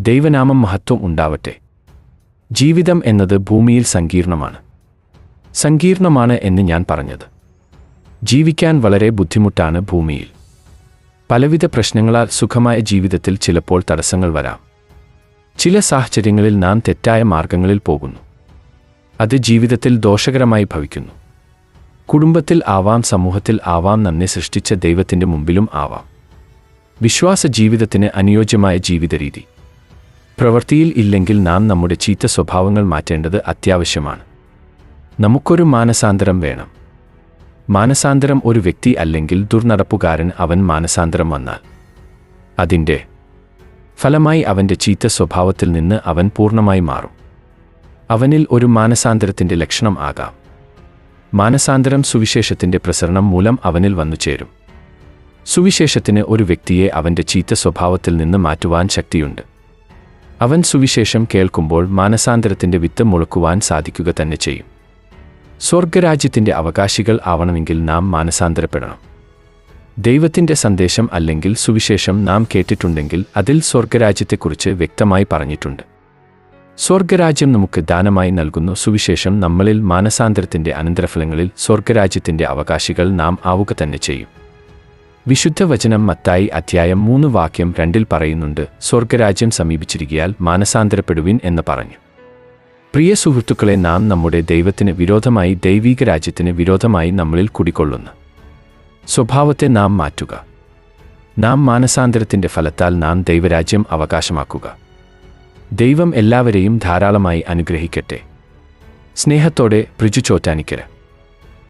ദൈവനാമം മഹത്വം ഉണ്ടാവട്ടെ. ജീവിതം എന്നത് ഭൂമിയിൽ സങ്കീർണമാണ്. സങ്കീർണമാണ് എന്ന് ഞാൻ പറഞ്ഞത്. ജീവിക്കാൻ വളരെ ബുദ്ധിമുട്ടാണ് ഭൂമിയിൽ. പലവിധ പ്രശ്നങ്ങളാൽ സുഖമായ ജീവിതത്തിൽ ചിലപ്പോൾ തടസ്സങ്ങൾ വരാം. ചില സാഹചര്യങ്ങളിൽ നാം തെറ്റായ മാർഗങ്ങളിൽ പോകുന്നു. അത് ജീവിതത്തിൽ ദോഷകരമായി ഭവിക്കുന്നു. കുടുംബത്തിൽ ആവാം സമൂഹത്തിൽ ആവാം നന്നെ സൃഷ്ടിച്ച ദൈവത്തിന്റെ മുമ്പിലും ആവാം. വിശ്വാസ ജീവിതത്തിന് അനുയോജ്യമായ ജീവിതരീതി. പ്രവൃത്തിയിൽ ഇല്ലെങ്കിൽ നാം നമ്മുടെ ചീത്ത സ്വഭാവങ്ങൾ മാറ്റേണ്ടത് അത്യാവശ്യമാണ്. നമുക്കൊരു മാനസാന്തരം വേണം. മാനസാന്തരം ഒരു വ്യക്തി അല്ലെങ്കിൽ ദുർനടപ്പുകാരൻ അവൻ മാനസാന്തരം വന്നാൽ അതിന്റെ ഫലമായി അവന്റെ ചീത്ത സ്വഭാവത്തിൽ നിന്ന് അവൻ പൂർണമായി മാറും. അവനിൽ ഒരു മാനസാന്തരത്തിന്റെ ലക്ഷണം ആകാം. മാനസാന്തരം സുവിശേഷത്തിന്റെ പ്രസരണം മൂലം അവനിൽ വന്നു ചേരും. സുവിശേഷത്തിന് ഒരു വ്യക്തിയെ അവന്റെ ചീത്ത സ്വഭാവത്തിൽ നിന്ന് മാറ്റുവാൻ ശക്തിയുണ്ട്. അവൻ സുവിശേഷം കേൾക്കുമ്പോൾ മാനസാന്തരത്തിന്റെ വിത്ത് മുളക്കുവാൻ സാധിക്കുക തന്നെ ചെയ്യും. സ്വർഗരാജ്യത്തിന്റെ അവകാശികൾ ആവണമെങ്കിൽ നാം മാനസാന്തരപ്പെടണം. ദൈവത്തിന്റെ സന്ദേശം അല്ലെങ്കിൽ സുവിശേഷം നാം കേട്ടിട്ടുണ്ടെങ്കിൽ അതിൽ സ്വർഗരാജ്യത്തെക്കുറിച്ച് വ്യക്തമായി പറഞ്ഞിട്ടുണ്ട്. സ്വർഗരാജ്യം നമുക്ക് ദാനമായി നൽകുന്ന. സുവിശേഷം നമ്മളിൽ മാനസാന്തരത്തിന്റെ അനന്തരഫലങ്ങളിൽ സ്വർഗരാജ്യത്തിന്റെ അവകാശികൾ നാം ആവുക തന്നെ ചെയ്യും. വിശുദ്ധ വചനം മത്തായി അധ്യായം മൂന്ന് വാക്യം രണ്ടിൽ പറയുന്നുണ്ട് സ്വർഗരാജ്യം സമീപിച്ചിരിക്കയാൽ മാനസാന്തരപ്പെടുവിൻ എന്ന് പറഞ്ഞു. പ്രിയ സുഹൃത്തുക്കളെ നാം നമ്മുടെ ദൈവത്തിന് വിരോധമായി ദൈവീക രാജ്യത്തിന് വിരോധമായി നമ്മളിൽ കുടികൊള്ളുന്നു. സ്വഭാവത്തെ നാം മാറ്റുക. നാം മാനസാന്തരത്തിന്റെ ഫലത്താൽ നാം ദൈവരാജ്യം അവകാശമാക്കുക. ദൈവം എല്ലാവരെയും ധാരാളമായി അനുഗ്രഹിക്കട്ടെ. സ്നേഹത്തോടെ പ്രിജു ചോറ്റാനിക്കര.